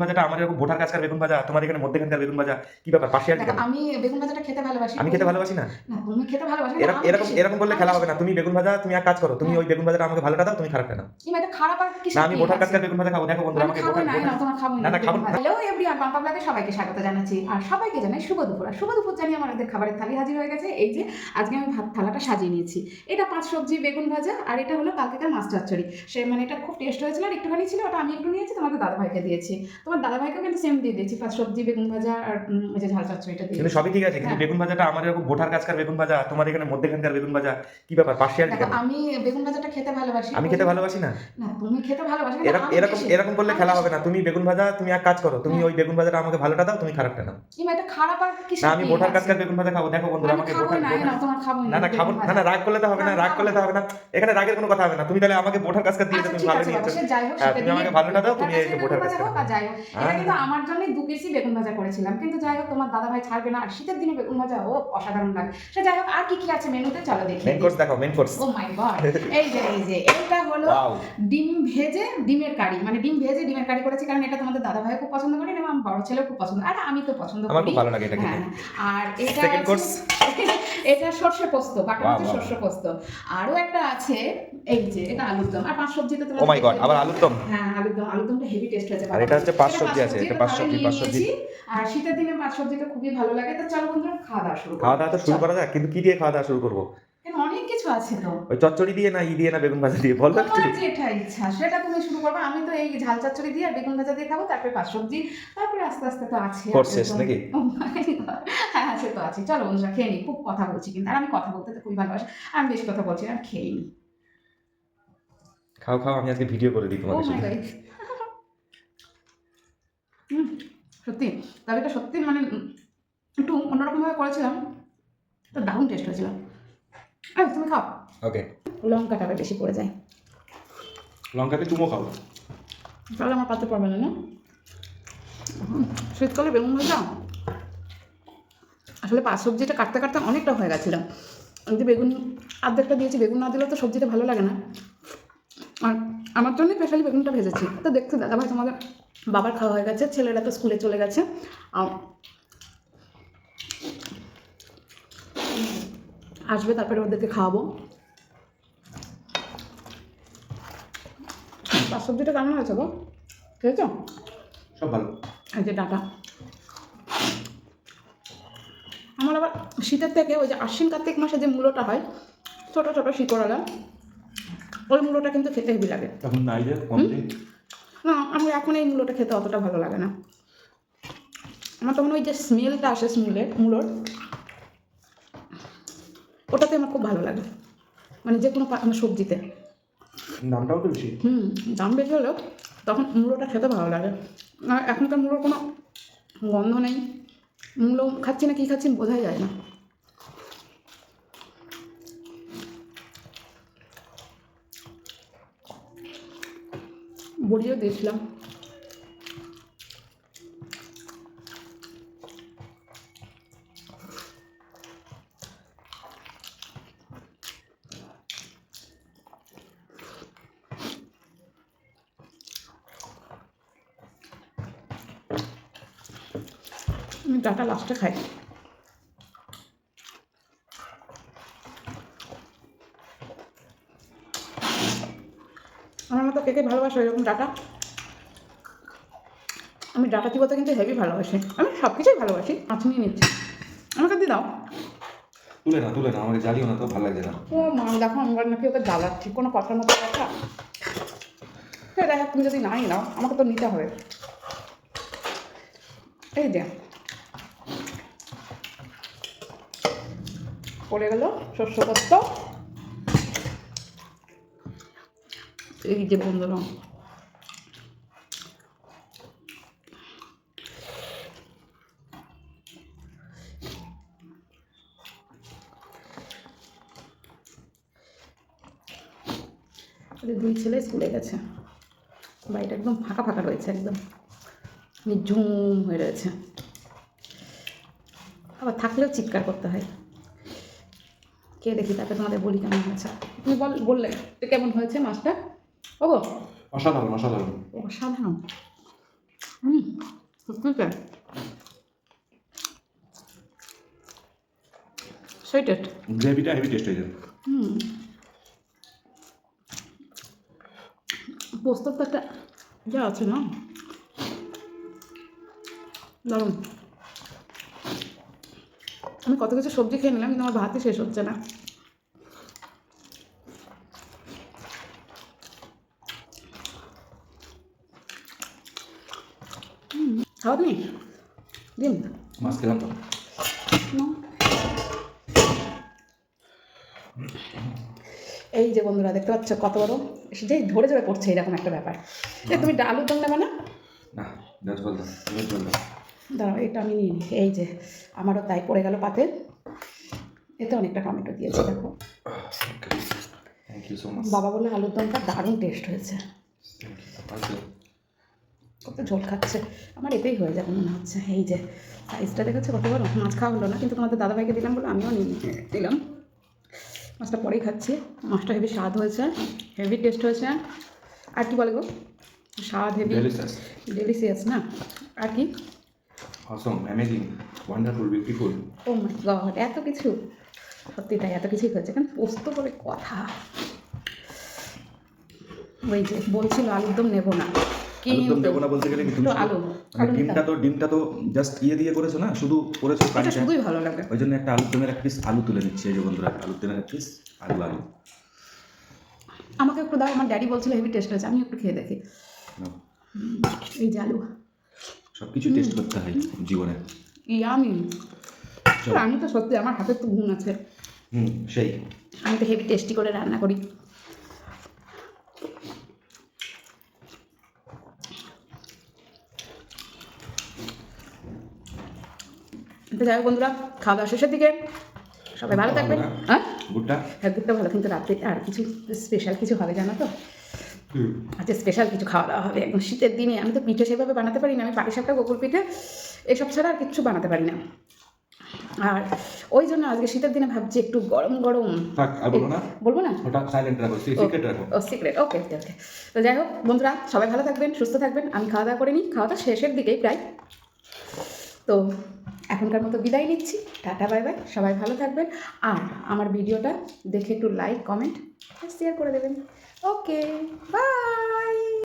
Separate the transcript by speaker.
Speaker 1: ভাজাটা আমার এরকম ভোটার কাজকার বেগুন ভাজা তোমার এখানে মধ্যেখানকার বেগুন ভাজা কি ব্যাপার? পার্সিয়ালিটি
Speaker 2: দেখো আমি বেগুন ভাজাটা খেতে ভালোবাসি
Speaker 1: আমি খেতে ভালোবাসি না?
Speaker 2: তুমি খেতে ভালোবাসি
Speaker 1: এরকম এরকম
Speaker 2: আমি
Speaker 1: খেলা হবে না। তুমি বেগুন ভাজা তুমি এক কাজ করো তুমি ওই বেগুন ভাজাটা আমাকে ভালোটা দাও তুমি খারাপটা নাও।
Speaker 2: কি এটা খারাপ আর কি
Speaker 1: না আমি ভোটার কাজকার বেগুন ভাজা খাব। দেখো বন্ধুরা আমাকে ভোটার
Speaker 2: না না তোমার খাব
Speaker 1: না, না, খাব না।
Speaker 2: হ্যালো এভরিওয়ান পাম্পা ব্লগে সবাইকে স্বাগত জানাচ্ছি। আর সবাইকে জানাই শুভ দুপুর। আর শুভ দুপুর জানিয়ে আমাদের খাবারের থালি হাজির হয়ে গেছে। এই যে আজকে আমি ভাত থালাটা সাজিয়ে নিয়েছি। এটা পাঁচ সবজি বেগুন ভাজা আর এটা হলো কালকেকার মাছ চচ্চড়ি। সে মানে এটা খুব টেস্ট হয়েছিল আর একটুখানি ছিল ওটা আমি একটু নিয়েছি তোমাদের দাদাভাইকে দিয়েছি। তোমার দাদাভাইকেও কিন্তু সেম দিয়ে দিয়েছি। পাঁচ সবজি বেগুন ভাজা আর ওই যে ঝাল চচ্চড়িটা দিয়ে
Speaker 1: কিন্তু সবই ঠিক আছে কিন্তু
Speaker 2: হ্যাঁ।
Speaker 1: বেগুন ভাজাটা আমার এরকম ভোটার কাজকার বেগুন ভাজা তোমার এখানে মধ্যখানকার বেগুন ভাজা কি ব্যাপার
Speaker 2: দেখো
Speaker 1: কেন?
Speaker 2: আমি বেগুন ভাজাটা খেতে ভালোবাসি।
Speaker 1: আমি খেতে ভালোবাসি না?
Speaker 2: না তুমি খেতে ভালোবাসি
Speaker 1: এরকম এরকম করলে খেলা হবে না। তুমি বেগুন ভাজা তুমি এক কাজ করো তুমি ওই বেগুন ভাজাটা আমাকে ভালোটা দাও তুমি খারাপটা নাও।
Speaker 2: কিংবা এটা খারাপ আর কি
Speaker 1: না আমি ভোটার কাজকার বেগুন ভাজা খাব। দেখো বন্ধুরা আমাকে ভোটার
Speaker 2: না না খাব
Speaker 1: না না খাব না না রাগ করলে তো হবে না রাগ করলে তো হবে না। এখানে রাগের কোনো কথা হবে না। তুমি তাহলে আমাকে ভোটার কাজকার দিয়ে
Speaker 2: আচ্ছা
Speaker 1: তুমি ভালো নিয়েছো হ্যাঁ, তুমি আমাকে ভালোটা দাও, তুমি এই ভোটার
Speaker 2: বেগুন হোক এটা
Speaker 1: হ্যাঁ।
Speaker 2: কিন্তু আমার জন্য দু পিসই বেগুন ভাজা করেছিলাম। কিন্তু যাই হোক তোমার দাদা ভাই ছাড়বে না। আর শীতের দিনে বেগুন ভাজা ও অসাধারণ লাগে। সে যাই হোক আর কি কি আছে মেনুতে? চলো দেখি।
Speaker 1: মেন কোর্স দেখো main course
Speaker 2: oh my god এই যে এই যে এটা হলো ডিম ভেজে ডিমের কারি। মানে ডিম ভেজে ডিমের কারি করেছি কারণ এটা তোমাদের দাদা ভাই খুব পছন্দ করেন এবং আমার বড় ছেলেও খুব পছন্দ। আর আমি তো পছন্দ করি
Speaker 1: আমার
Speaker 2: করি।
Speaker 1: খুব ভালো লাগে এটা খেতে।
Speaker 2: হ্যাঁ। আর এটা আছে-
Speaker 1: course?
Speaker 2: এটা সর্ষে পোস্ত বাটা মাছের. সর্ষে পোস্ত। আরও একটা আছে এই যে এটা আলুর দম আর পাঁচ সবজিতে
Speaker 1: ও মাই গড আবার আলুর দম
Speaker 2: হ্যাঁ হেভি টেস্ট হয়েছে
Speaker 1: আর এটা হচ্ছে পাঁচ সবজি আছে, এটা পাঁচ সবজি, পাঁচ সবজি।
Speaker 2: আর শীতের দিনে পাঁচ সবজিটা খুবই ভালো লাগে। তো চলো বন্ধুরা খাওয়া দাওয়া শুরু
Speaker 1: খাওয়া দাওয়া তো শুরু করা যাক কিন্তু কি দিয়ে খাওয়া দাওয়া শুরু করব?
Speaker 2: অনেক কিছু আছে তো।
Speaker 1: ওই চচ্চড়ি দিয়ে না ই দিয়ে না বেগুন ভাজা দিয়ে বলো একটু।
Speaker 2: তোমার যেটা ইচ্ছা সেটা তুমি শুরু করবে। আমি তো এই ঝাল চচ্চড়ি দিয়ে আর বেগুন ভাজা দিয়ে খাব তারপরে পাঁচ সবজি তারপরে আস্তে আস্তে তো আছে।
Speaker 1: নাকি?
Speaker 2: God! হ্যাঁ সে তো আছে চলো বন্ধুরা খেয়ে খুব কথা বলছি কিন্তু। আর আমি কথা বলতে তো খুবই ভালোবাসি। আর আমি বেশি কথা বলছি না খেয়ে নি।
Speaker 1: খাও খাও আমি আজকে ভিডিও করে দিই তোমাদের
Speaker 2: মাই
Speaker 1: সাথে।
Speaker 2: সত্যি। এটা সত্যি মানে একটু অন্যরকমভাবে করেছিলাম তো দারুণ টেস্ট হয়েছিল। তুমি খাও।
Speaker 1: ওকে
Speaker 2: লঙ্কাটা বেশি পড়ে যায়।
Speaker 1: লঙ্কাতে চুমো খাও।
Speaker 2: তাহলে আমার পাতে পারবে না শীতকালে বেগুন ভাজা। আসলে পাঁচ সবজিটা কাটতে কাটতে অনেকটা হয়ে গেছিলাম যে বেগুন আর্ধেকটা দিয়েছি বেগুন না দিলে তো সবজিটা ভালো লাগে না। আর আমার জন্য স্পেশালি বেগুনটা ভেজেছি। তো দেখতে দাদা ভাই তোমাদের বাবার খাওয়া হয়ে গেছে ছেলেরা তো স্কুলে চলে গেছে। আর আসবে তারপরে ওদেরকে খাওয়াবো। পাঁচ সবজিটা কেমন হয়েছে গো? খেয়েছো?
Speaker 1: সব ভালো।
Speaker 2: এই যে ডাটা। আমার আবার শীতের থেকে ওই যে আশ্বিন কার্তিক মাসে যে মূলোটা হয় ছোটো ছোটো শিকড়ালা ওই মূলোটা কিন্তু খেতে হেভি লাগে।
Speaker 1: নাই যে
Speaker 2: না আমার এখন এই মূলোটা খেতে অতটা ভালো লাগে না। আমার তখন ওই যে স্মেলটা আসে স্মেলে মূলোর ওটাতে আমার খুব ভালো লাগে। মানে যে কোনো আমার সবজিতে।
Speaker 1: দামটাও তো বেশি।
Speaker 2: হুম দাম বেশি হলেও তখন মূলোটা খেতে ভালো লাগে। আর এখনকার মূলোর কোনো গন্ধ নেই। মূলো খাচ্ছি না কি খাচ্ছি বোঝাই যায় না। বড়িও দিয়েছিলাম। আমি ডাটা লাস্টে খাই। আমার মতো কে কে ভালোবাসো এরকম ডাটা? আমি ডাটা চিবোতে কিন্তু হেভি ভালোবাসি। আমি সব কিছুই ভালোবাসি মাছ নিয়ে নিচ্ছি। আমাকে দিয়ে দাও।
Speaker 1: তুলে না তুলে না আমাকে জ্বালিও না তো ভালো লাগে না।
Speaker 2: ও মা দেখো আমার নাকি ওকে জ্বালাচ্ছি কোনো কথার মতো কথা। সে দেখো তুমি যদি নাই নাও আমাকে তো নিতে হবে। এই যে। পড়ে গেল শস্য পোস্ত এই যে বন্ধুরা। দুই ছেলে স্কুলে গেছে। বাড়িটা একদম ফাঁকা ফাঁকা রয়েছে একদম। ঝুম হয়ে রয়েছে। আবার থাকলেও চিৎকার করতে হয়। কে দেখি তাকে তোমাদের বলি কেমন হয়েছে। তুমি বল, বললে, কেমন হয়েছে মাছটা? ও গো
Speaker 1: অসাধারণ অসাধারণ।
Speaker 2: অসাধারণ। হুম সত্যি তাই
Speaker 1: গ্রেভিটা হেভি টেস্ট হয়েছে
Speaker 2: হুম। পোস্তর তো একটা যা আছে না? দারুণ। আমি কত কিছু সবজি খেয়ে নিলাম কিন্তু আমার ভাতই শেষ হচ্ছে না। তুমি ডিম
Speaker 1: মাছ খেলাম তো।
Speaker 2: নাও। এই যে বন্ধুরা দেখতে পাচ্ছ কত বড়? যে ধরে ধরে পড়ছে এরকম একটা ব্যাপার। তুমি আলুর দম নেবে না? দাঁড়াও এটা আমি নিয়ে নিই। এই যে আমারও তাই পড়ে গেল পাতে। এতে অনেকটা টমেটো দিয়েছে দেখো। বাবা বলল আলুর দমটা দারুণ টেস্ট হয়েছে। কত ঝোল খাচ্ছে। আমার এতেই হয়ে যাবে মনে হচ্ছে। এই যে সাইজটা দেখেছ কত বড়? মাছ খাওয়া হলো না কিন্তু তোমাদের দাদাভাইকে দিলাম বলে আমিও দিলাম। মাছটা পরেই খাচ্ছি। মাছটা হেভি স্বাদ হয়েছে হেভি টেস্ট হয়েছে। আর কি বলে গো? স্বাদ হেভি ডেলিসিয়াস না? আর কি?
Speaker 1: Awesome amazing wonderful beautiful
Speaker 2: oh my god এত কিছু। সত্যি তাই এত কিছুই হয়েছে। কারণ পোস্ত বলে কথা। ওই যে বলছিল আলুর দম নেব না।
Speaker 1: আলুর দম না বলতে গেলে কি তুমি
Speaker 2: আলু
Speaker 1: মানে ডিমটা তো ডিমটা তো জাস্ট ইয়ে দিয়ে করেছ না? শুধু করেছ
Speaker 2: এটা শুধুই ভালো লাগে।
Speaker 1: ওই জন্য একটা আলুর দমের এক পিস আলু তুলে নিচ্ছি এই যে বন্ধুরা আলুর দমের এক পিস আলু আলু।
Speaker 2: আমাকে একটু দাও আমার ড্যাডি বলছিল হেভি টেস্ট হয়েছে আমি একটু খেয়ে দেখি। এই যে আলু।
Speaker 1: সব কিছু টেস্ট করতে হয় জীবনে।
Speaker 2: ইয়ামি আমি তো সত্যি আমার হাতে তো গুণ আছে।
Speaker 1: হুম সেই।
Speaker 2: আমি তো হেভি টেস্টি করে রান্না করি। তো যাই হোক বন্ধুরা খাওয়া দাওয়া শেষের দিকে। সবাই ভালো থাকবেন। হ্যাঁ?
Speaker 1: গুড়টা।
Speaker 2: হ্যাঁ ঘুরতে ভালো কিন্তু রাত্রে আর কিছু স্পেশাল কিছু হবে জানো তো? আচ্ছা স্পেশাল কিছু খাওয়া দাওয়া হবে একদম শীতের দিনে। আমি তো পিঠে সেভাবে বানাতে পারি না আমি পাটিসাপটা গোকুল পিঠে এসব ছাড়া আর কিচ্ছু বানাতে পারি না। আর ওই জন্য আজকে শীতের দিনে ভাবছি একটু গরম গরম। বলব না?
Speaker 1: ওটা সাইলেন্ট রাখো সিক্রেট রাখো।
Speaker 2: Oh secret okay okay okay. তো যাই হোক বন্ধুরা সবাই ভালো থাকবেন সুস্থ থাকবেন। আমি খাওয়া দাওয়া করে নিই খাওয়া দাওয়া শেষের দিকেই প্রায়। তো এখনকার মতো বিদায় নিচ্ছি। Tata, bye bye. সবাই ভালো থাকবেন। আর আমার ভিডিওটা দেখে একটু লাইক কমেন্ট শেয়ার করে দেবেন। Okay bye